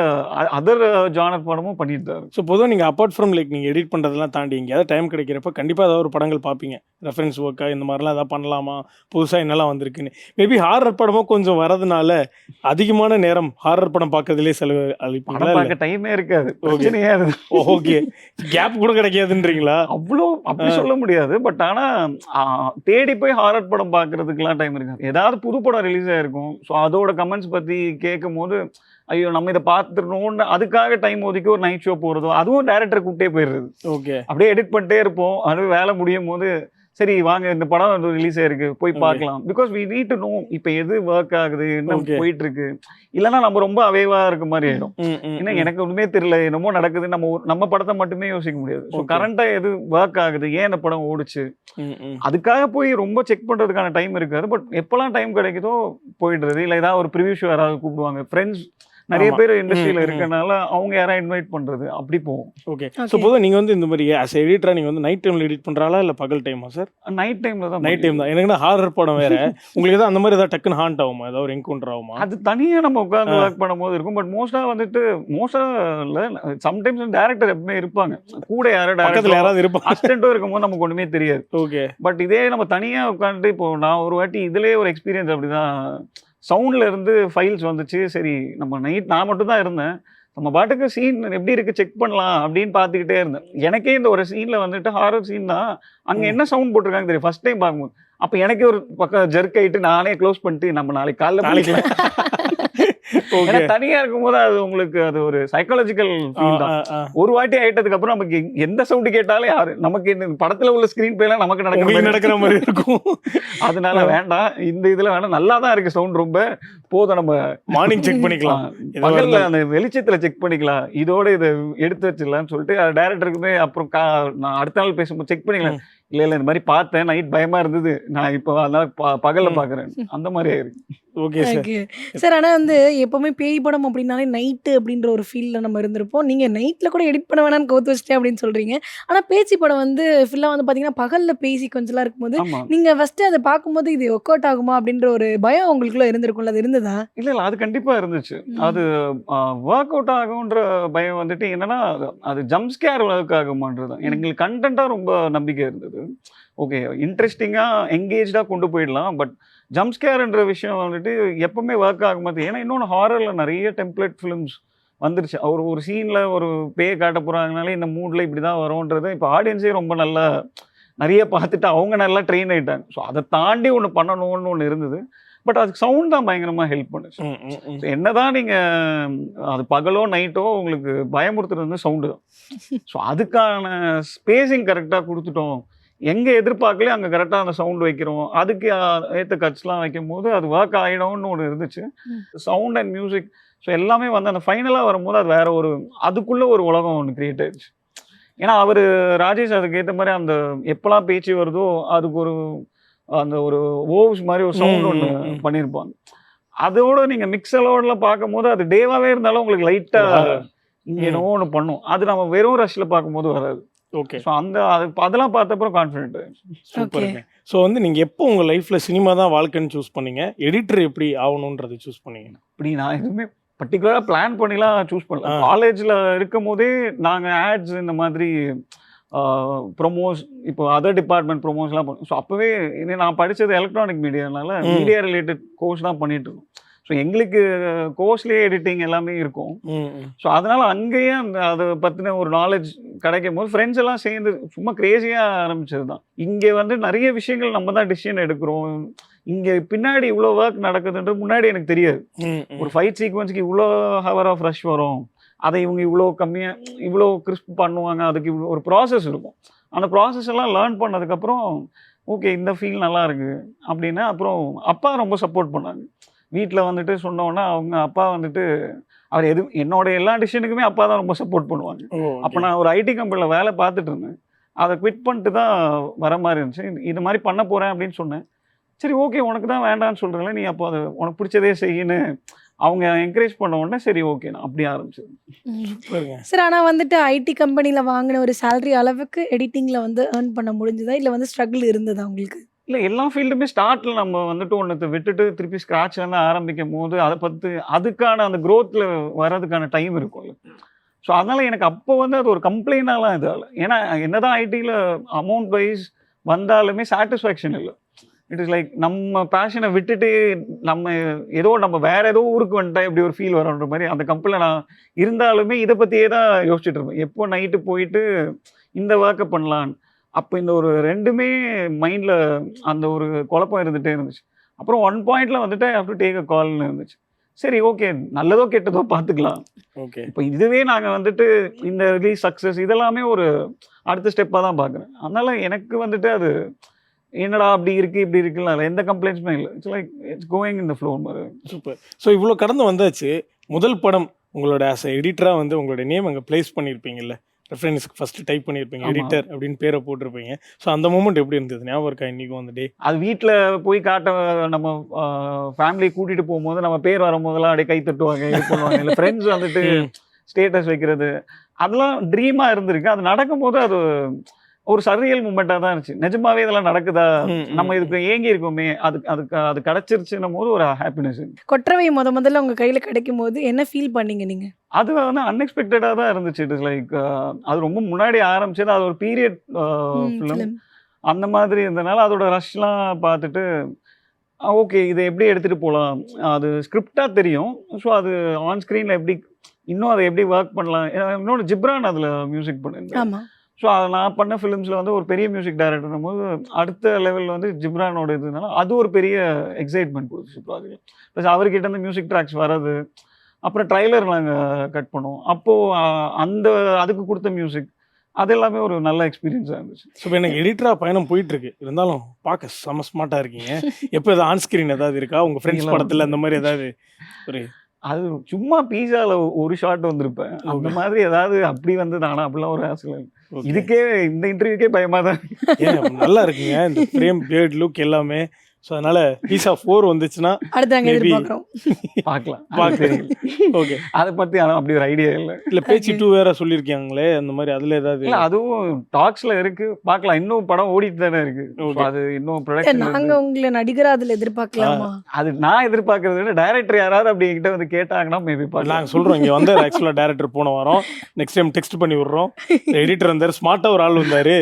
அதர் ஜானர் படமும் பண்ணிட்டு தான் இருக்கு. ஸோ பொதுவாக நீங்கள் அப்பார்ட் ஃப்ரம் லைக் நீங்கள் எடிட் பண்ணுறதெல்லாம் தாண்டி எங்கேயாவது டைம் கிடைக்கிறப்ப கண்டிப்பாக ஏதாவது ஒரு படங்கள் பார்ப்பீங்க. ரெஃபரன்ஸ் ஒர்க்கா இந்த மாதிரிலாம் ஏதாவது பண்ணலாமா? புதுசாக என்னெல்லாம் வந்திருக்குன்னு. மேபி ஹாரர் படமும் கொஞ்சம் வரதுனால அதிகமான நேரம் ஹாரர் படம் பார்க்கறதுலேயே செலவு பார்க்க டைமே இருக்காது. ஓகே கேப் கூட கிடைக்காதுன்றீங்களா? அவ்வளோ அப்படி சொல்ல முடியாது பட் ஆனா ஆ, தேடி போய் ஹாரர் படம் பார்க்கறதுக்குலாம் டைம் இருக்காது. ஏதாவது புது படம் ரிலீஸ் ஆயிருக்கும். ஸோ அதோட கமெண்ட்ஸ் பத்தி கேட்கும் போது ஐயோ நம்ம இதை பார்த்துடணும்னு அதுக்காக டைம் ஒதுக்கி ஒரு நைட் ஷோ போறதோ அதுவும் டேரக்டர் கூப்பிட்டே போயிடுறது. ஓகே அப்படியே எடிட் பண்ணிட்டே இருப்போம். அது வேலை முடியும் போது சரி வாங்க இந்த படம் ரிலீஸ் ஆயிருக்கு போய். பார்க்கலாம். Because we need to know இப்போ எது ஒர்க் ஆகுது என்ன. போயிட்டு இருக்கு இல்லைன்னா நம்ம ரொம்ப அவேவா இருக்க மாதிரி ஆயிடும். ஏன்னா. எனக்கு ஒண்ணுமே தெரியல என்னமோ நடக்குது நம்ம நம்ம படத்தை மட்டுமே யோசிக்க முடியாது. ஸோ எது ஒர்க் ஆகுது ஏன் இந்த படம் ஓடுச்சு. அதுக்காக போய் ரொம்ப செக் பண்றதுக்கான டைம் இருக்காது. பட் எப்பெல்லாம் டைம் கிடைக்குதோ போயிடுறது. இல்லை ஏதாவது ஒரு ப்ரிவியூ ஷோ யாராவது கூப்பிடுவாங்க. ஃப்ரெண்ட்ஸ் நிறைய. பேர் இண்டஸ்ட்ரியில. இருக்கனால அவங்க யாராவது இன்வைட் பண்றது அப்படி போகும். Okay Okay. ஸோ பொதுவாக நீங்கள் வந்து இந்த மாதிரி ஆஸ் எடிட்டரா நீங்கள் வந்து நைட் டைமில் எடிட் பண்ணுறாளா இல்லை பகல் டைமா சார் நைட் டைம்ல தான் நைட் டைம் தான். எனக்குன்னா ஹாரர் படம் வேற? உங்களுக்கு ஏதாவது அந்த மாதிரி ஏதாவது டக்குன்னு ஹாண்ட் ஆகுமா? ஏதாவது ஒரு என்கவுண்டர் ஆகுமா? அது தனியா நம்ம உட்கார்ந்து ஆ. ஒர்க் பண்ணும்போது இருக்கும். பட் மோஸ்டா வந்துட்டு மோஸ்டா இல்ல சம்டைம்ஸ் டேரக்டர் எப்பவுமே இருப்பாங்க. கூட யாரோ பக்கத்தில் டேரக்டர் யாராவது இருப்பாங்க. அசிஸ்டன்ட்டும் இருக்கும்போது நமக்கு ஒண்ணுமே தெரியாது. ஓகே பட் இதே நம்ம தனியா உட்காந்துட்டு இப்போ நான் ஒரு வாட்டி இதுலயே ஒரு எக்ஸ்பீரியன்ஸ் அப்படிதான் சவுண்ட்ல இருந்து ஃபைல்ஸ் வந்துச்சு. சரி நம்ம நைட் நான் மட்டும் தான் இருந்தேன். நம்ம பாட்டுக்கு சீன் எப்படி இருக்கு செக் பண்ணலாம் அப்படின்னு பார்த்துக்கிட்டே இருந்தேன். எனக்கே இந்த ஒரு சீன்ல வந்துட்டு ஹாரர் சீன் தான். அங்க. என்ன சவுண்ட் போட்டிருக்காங்க தெரியும் ஃபர்ஸ்ட் டைம் பார்க்கும்போது. அப்ப எனக்கே ஒரு பக்கம் ஜெர்க் ஆயிட்டு நானே க்ளோஸ் பண்ணிட்டு நம்ம நாளைக்கு காலைல நாளைக்கு ஏன்னா தனியா இருக்கும்போது அது உங்களுக்கு அது ஒரு சைக்காலஜிக்கல் ஃபீல் தான். ஒரு வாட்டி ஆயிட்டதுக்கு அப்புறம் நமக்கு எந்த சவுண்ட் கேட்டாலும் யாரு? நமக்கு இந்த படத்துல உள்ள ஸ்கிரீன் பிளேலாம் நமக்கு நடக்கிற நடக்கிற மாதிரி இருக்கும். அதனால வேண்டாம். இந்த இதுல வேண்டாம் நல்லா தான் இருக்கு சவுண்ட் ரொம்ப. போதும் நம்ம. மார்னிங் செக் பண்ணிக்கலாம். பகல்ல. அந்த வெளிச்சத்துல செக் பண்ணிக்கலாம். இதோட இதை எடுத்து வச்சிடலாம்னு சொல்லிட்டு டேரக்டருக்குமே அப்புறம் நான் அடுத்த நாள் பேசும்போது செக் பண்ணிக்கலாம். இல்ல இல்ல இந்த மாதிரி பார்த்தேன். நைட் பயமா இருந்தது. நான் இப்போ அதனால பகல்ல. பாக்குறேன். அந்த மாதிரி ஆயிருக்கு. ஓகே சார் ஓகே சார் ஆனால் வந்து எப்போவுமே பேய் படம் அப்படின்னாலே நைட்டு அப்படின்ற ஒரு ஃபீலில் நம்ம இருந்திருப்போம். நீங்கள் நைட்டில் கூட எடிட் பண்ண வேணாம்னு கவுத்து வச்சிட்டேன் அப்படின்னு சொல்கிறீங்க ஆனால் பேச்சு படம் வந்து ஃபுல்லாக வந்து பார்த்தீங்கன்னா பகலில் பேசி கொஞ்சம்லாம் இருக்கும்போது ஆமா. நீங்கள் ஃபஸ்ட்டு அதை பார்க்கும்போது இது ஒர்க் அவுட் ஆகுமா அப்படின்ற ஒரு பயம் உங்களுக்குள்ள இருந்திருக்கும்ல? அது இருந்ததா? இல்ல இல்ல. அது கண்டிப்பா இருந்துச்சு. அது ஒர்க் அவுட் ஆகுன்ற பயம் வந்துட்டு என்னன்னா அது- அது ஜம்ப் ஸ்கேர் ஒர்க் ஆகுமான்றது எனக்கு கண்டென்ட்டா ரொம்ப நம்பிக்கை இருந்தது. ஓகே இன்ட்ரெஸ்டிங்கா எங்கேஜா கொண்டு போயிடலாம். பட் ஜம்ப் ஸ்கேர்ன்ற விஷயம் வந்துட்டு எப்பவுமே ஒர்க் ஆக மாட்டேது ஏன்னா இன்னொன்று ஹாரர்ல நிறைய டெம்ப்ளேட் ஃபிலிம்ஸ் வந்துருச்சு. அவர் ஒரு சீன்ல ஒரு பேயை காட்ட போறாங்கனாலே இந்த மூட்ல இப்படிதான் வரும்ன்றது இப்போ ஆடியன்ஸே ரொம்ப நல்லா நிறைய பார்த்துட்டு அவங்க நல்லா ட்ரெயின் ஆயிட்டாங்க. ஸோ அதை தாண்டி ஒன்று பண்ணணும்னு ஒன்று இருந்தது. பட் அதுக்கு சவுண்ட் தான் பயங்கரமா ஹெல்ப் பண்ணுச்சு. என்னதான் நீங்க அது பகலோ நைட்டோ உங்களுக்கு பயமுறுத்துறது வந்து சவுண்டு தான். ஸோ அதுக்கான ஸ்பேசிங் கரெக்டாக கொடுத்துட்டோம். எங்க எதிர்பார்க்கலையோ அங்க கரெக்டாக அந்த சவுண்ட் வைக்கிறோம் அதுக்கு ஏத்த கட்ஸ்லாம் வைக்கும் போது அது ஒர்க் ஆகிடும்னு ஒன்று இருந்துச்சு. சவுண்ட் அண்ட் மியூசிக் ஸோ எல்லாமே வந்து அந்த ஃபைனலாக வரும்போது அது வேற ஒரு அதுக்குள்ள ஒரு உலகம் ஒன்று கிரியேட் ஆயிடுச்சு ஏன்னா அவர் ராஜேஷ் அதுக்கு ஏற்ற மாதிரி அந்த எப்பெல்லாம் பேச்சு வருதோ அதுக்கு ஒரு அந்த ஒரு ஓவ்ஸ் மாதிரி ஒரு சவுண்ட் ஒன்று. பண்ணியிருப்பாங்க அதோட நீங்க மிக்சலோட பார்க்கும்போது அது டேவாவே இருந்தாலும் உங்களுக்கு லைட்டா வராது. இங்க. என்னவோ ஒன்று பண்ணும் அது நம்ம வெறும் ரஷ்ல பார்க்கும்போது வராது ஓகே ஸோ அந்த அது அதெல்லாம் பார்த்தப்பறம் கான்ஃபிடென்ட் சூப்பருங்க ஸோ வந்து நீங்க எப்போ உங்க லைஃப்ல சினிமா தான் வாழ்க்கைன்னு சூஸ் பண்ணீங்க? எடிட்டர் எப்படி ஆகணுன்றதை சூஸ் பண்ணீங்க? இப்படி நான் எதுவுமே பர்டிகுலராக பிளான் பண்ணிலாம் சூஸ் பண்ணல. காலேஜில் இருக்கும் போதே நாங்கள் ஆட்ஸ் இந்த மாதிரி ப்ரொமோஸ் இப்போ அதர் டிபார்ட்மெண்ட் ப்ரொமோஸ்லாம் பண்ணோம். ஸோ அப்போவே இது நான் படித்தது எலக்ட்ரானிக் மீடியானால. மீடியா ரிலேட்டட் கோர்ஸ் தான் பண்ணிட்டு இருக்கோம் ஸோ எங்களுக்கு கோர்ஸ்லேயே எடிட்டிங் எல்லாமே இருக்கும். ஸோ அதனால அங்கேயே அந்த அதை பற்றின ஒரு நாலேஜ் கிடைக்கும் போது ஃப்ரெண்ட்ஸ் எல்லாம் சேர்ந்து சும்மா கிரேசியாக ஆரம்பிச்சது தான் இங்கே வந்து நிறைய விஷயங்கள் நம்ம தான் டிசிஷன் எடுக்கிறோம். இங்கே பின்னாடி இவ்வளோ ஒர்க் நடக்குதுன்றது முன்னாடி எனக்கு தெரியாது. ஒரு ஃபைட் சீக்வன்ஸ்க்கு இவ்வளோ ஹவர் ஆஃப் ரஷ் வரும். அதை இவங்க இவ்வளோ கம்மியாக இவ்வளோ கிறிஸ்ப் பண்ணுவாங்க. அதுக்கு இவ்வளோ ஒரு ப்ராசஸ் இருக்கும். அந்த ப்ராசஸ் எல்லாம் லேர்ன் பண்ணதுக்கப்புறம் ஓகே இந்த ஃபீல் நல்லா இருக்கு. அப்படின்னா அப்புறம் அப்பா ரொம்ப சப்போர்ட் பண்ணாங்க. வீட்டில் வந்துட்டு சொன்னோன்னா அவங்க அப்பா வந்துட்டு அவர் எது என்னோட எல்லா டிசிஷனுக்குமே அப்பா தான் ரொம்ப சப்போர்ட் பண்ணுவாங்க. அப்போ நான் ஒரு ஐடி கம்பெனியில் வேலை பார்த்துட்டு இருந்தேன். அதை குவிட் பண்ணிட்டு தான் வர மாதிரி இருந்துச்சு. இது- மாதிரி பண்ண போகிறேன் அப்படின்னு சொன்னேன். சரி ஓகே உனக்கு தான் வேண்டாம்னு சொல்கிறேன் நீ அப்போ அதை உனக்கு பிடிச்சதே செய்யுன்னு அவங்க என்கரேஜ் பண்ண உடனே சரி ஓகே நான் அப்படி ஆரம்பிச்சது. சார் ஆனால் வந்துட்டு ஐடி கம்பெனியில் வாங்கின ஒரு salary அளவுக்கு எடிட்டிங்கில் வந்து ஏர்ன் பண்ண முடிஞ்சதா? இல்லை வந்து ஸ்ட்ரகிள் இருந்ததா உங்களுக்கு? இல்லை எல்லா ஃபீல்டுமே ஸ்டார்ட்டில் நம்ம வந்துட்டு ஒன்றத்தை விட்டுட்டு திருப்பி ஸ்க்ராட்ச்லேருந்து ஆரம்பிக்கும் போது அதை பற்றி அதுக்கான அந்த க்ரோத்தில் வர்றதுக்கான டைம் இருக்கும்ல. ஸோ அதனால் எனக்கு அப்போ வந்து அது ஒரு கம்ப்ளைண்டாலாம் இதால். ஏன்னா என்னதான் ஐடியில் அமௌண்ட் வைஸ் வந்தாலுமே சாட்டிஸ்ஃபேக்ஷன் இல்லை. இட் இஸ் லைக் நம்ம பேஷனை விட்டுட்டு நம்ம ஏதோ நம்ம வேற ஏதோ ஊருக்கு வந்துட்டா இப்படி ஒரு ஃபீல் வரன்ற மாதிரி அந்த கம்பெனியில் நான் இருந்தாலுமே இதை பற்றியே தான் யோசிச்சுட்டு இருப்பேன். எப்போ நைட்டு போயிட்டு இந்த ஒர்க்கை பண்ணலான்னு அப்போ இந்த ஒரு ரெண்டுமே மைண்டில் அந்த ஒரு குழப்பம் இருந்துகிட்டே இருந்துச்சு. அப்புறம் ஒன் பாயிண்ட்ல வந்துட்டு ஹவ் டு டேக் அ கால்னு இருந்துச்சு. சரி ஓகே நல்லதோ கெட்டதோ பார்த்துக்கலாம் ஓகே இப்போ இதுவே நாங்கள் வந்துட்டு இந்த ரிலீஸ் சக்ஸஸ் இதெல்லாமே ஒரு அடுத்த ஸ்டெப்பாக தான் பார்க்குறேன் அதனால எனக்கு வந்துட்டு அது என்னடா அப்படி இருக்கு இப்படி இருக்குல்ல அதில் எந்த கம்ப்ளைண்ட்ஸுமே இல்லை. இட்ஸ் லைக் இட்ஸ் கோயிங் இந்த ஃப்ளோ மாதிரி சூப்பர் ஸோ இவ்வளோ கடந்து வந்தாச்சு. முதல் படம் உங்களோட ஆஸ் எடிட்டராக வந்து உங்களோட நேம் அங்கே ப்ளேஸ் பண்ணியிருப்பீங்கல்ல ரெஃபரன்ஸ்க்கு ஃபர்ஸ்ட் டைப் பண்ணியிருப்பீங்க. எடிட்டர் அப்படின்னு பேரை போட்டிருப்பீங்க. ஸோ அந்த மூமெண்ட் எப்படி இருந்தது? ஞாபகம் இருக்கா இன்னைக்கும் அந்த டே? அது வீட்டில் போய் காட்ட நம்ம ஃபேமிலி கூட்டிகிட்டு போகும்போது நம்ம பேர் வரும்போதெல்லாம் அப்படியே கை தட்டுவாங்க இது பண்ணுவாங்க. இல்லை ஃப்ரெண்ட்ஸ் வந்துட்டு ஸ்டேட்டஸ் வைக்கிறது. அதெல்லாம் ட்ரீமாக இருந்திருக்கு. அது நடக்கும்போது அது ஒரு சரியல் மூமெண்ட்டாக தான் இருந்துச்சு. நிஜமாவே இதெல்லாம் நடக்குதா. நம்ம இதுக்கு ஏங்கி இருக்கோமே அது அதுக்கு அது கிடைச்சிருச்சுன்னும் போது ஒரு ஹாப்பினஸ் கொற்றவை முத முதல்ல உங்கள் கையில் கிடைக்கும் போது என்ன ஃபீல் பண்ணீங்க நீங்கள் அது வந்து அன்எக்ஸ்பெக்டடாக தான் இருந்துச்சு. இட் இஸ் லைக் அது ரொம்ப முன்னாடி ஆரம்பிச்சது. அது ஒரு பீரியட் ஃபிலிம் அந்த மாதிரி இருந்தனால அதோட ரஷ்லாம் பார்த்துட்டு ஓகே இதை எப்படி எடுத்துகிட்டு போகலாம் அது ஸ்கிரிப்டாக தெரியும். ஸோ அது ஆன் ஸ்க்ரீனில் எப்படி இன்னும் அதை எப்படி ஒர்க் பண்ணலாம்? இன்னொன்று ஜிப்ரான் அதில் மியூசிக் பண்ணியிருந்தேன் ஆமாம் ஸோ அதை நான் பண்ண ஃபிலிம்ஸில் வந்து ஒரு பெரிய மியூசிக் டைரக்டர் போது அடுத்த லெவலில் வந்து ஜிப்ரானோட இதுனால அது ஒரு பெரிய எக்ஸைட்மெண்ட் கொடுத்துச்சு ப்ராஜெக்ட் ப்ளஸ் அவர்கிட்ட இருந்து மியூசிக் ட்ராக்ஸ் வர்றது அப்புறம் ட்ரைலர் நாங்கள் கட் பண்ணோம் அப்போது அந்த அதுக்கு கொடுத்த மியூசிக் அது எல்லாமே ஒரு நல்ல எக்ஸ்பீரியன்ஸாக இருந்துச்சு. ஸோ இப்போ எனக்கு எடிட்டராக பயணம் போயிட்டு இருக்கு இருந்தாலும் பார்க்க செம ஸ்மார்ட்டாக இருக்கீங்க. எப்போ ஏதாவது ஆன் ஸ்க்ரீன் ஏதாவது இருக்கா? உங்கள் ஃப்ரெண்ட்ஸ். படத்தில் அந்த மாதிரி ஏதாவது ஒரு அது சும்மா பீஸாவில் ஒரு ஷாட் வந்திருப்பேன். அந்த. மாதிரி ஏதாவது அப்படி வந்தது ஆனால் அப்படிலாம் ஒரு ஆசை. இதுக்கே இந்த இன்டர்வியூக்கே பயமாக தான் நல்லா இருக்குங்க. இந்த ஃப்ரேம் பியர்ட் லுக் எல்லாமே. ஸோ அதனால பீஸா ஃபோர் வந்துச்சுன்னா அடுத்து நாங்கள். எதிர்பார்க்குறோம். பார்க்கலாம். பார்க்க தெரியல ஓகே அதை பற்றி ஆனால் அப்படி ஒரு ஐடியா இல்லை. இல்லை பேச்சு டூ வேற சொல்லியிருக்காங்களே அந்த மாதிரி அதில் ஏதாவது இல்ல அதுவும் டாக்ஸ்ல இருக்கு. பார்க்கலாம். இன்னும் படம் ஓடிட்டு தானே இருக்கு. அது இன்னும் ப்ரொடக்ஷன் நாங்கள் உங்களை நடிகராக அதில் எதிர்பார்க்கலாமா? அது நான் எதிர்பார்க்கறத விட டைரக்டர் யாராவது அப்படி என்கிட்ட வந்து கேட்டாங்கன்னா மேபி நாங்கள் சொல்கிறோம் இங்கே வந்தார் ஆக்சுவலாக டேரக்டர் போன வாரம். நெக்ஸ்ட் டைம் டெக்ஸ்ட் பண்ணி விடுறோம். எடிட்டர் வந்தார். ஸ்மார்ட்டாக ஒரு ஆள் வந்தார்.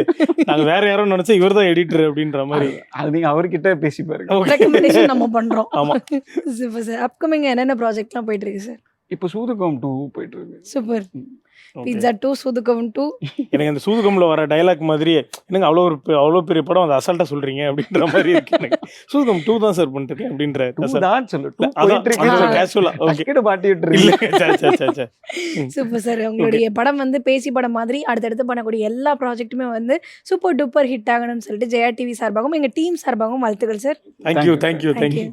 நாங்கள் வேற யாரோ நினச்சா இவர் தான் எடிட்டர் அப்படின்ற மாதிரி. அது நீங்க அவர்கிட்ட பேசி பாருங்க. ரெக்கமெண்டேஷன் நம்ம பண்ணுறோம் ஆமா. சூப்பர் சார் அப்கமிங் என்னென்ன ப்ராஜெக்ட்லாம் போயிட்டு இருக்கு சார் இப்போ சூதுகம் டூ போயிட்டு இருக்கு. சூப்பர். பிட்சா டூ சூதுகவும் டூ எனக்கு அந்த சூதுகம்ல வர டைலாக் மாதிரியே என்னங்க அவ்வளோ ஒரு அவ்வளோ பெரிய படம் அதை அசால்ட்டாக சொல்கிறீங்க அப்படின்ற மாதிரி இருக்கு எனக்கு. சூதுகம் டூ தான் சார் பண்ணிருக்கேன் அப்படின்ற தான் சொல்லு. சூப்பர் சார் உங்களுடைய படம் வந்து பேசி படம் மாதிரி அடுத்தடுத்து பண்ணக்கூடிய எல்லா ப்ராஜெக்ட்டுமே வந்து சூப்பர் டூப்பர் ஹிட் ஆகணும்னு சொல்லிட்டு ஜெயா டிவி சார்பாகவும் எங்கள் டீம் சார்பாகவும் வாழ்த்துக்கள் சார் தேங்க்யூ தேங்க்யூ தேங்க்யூ.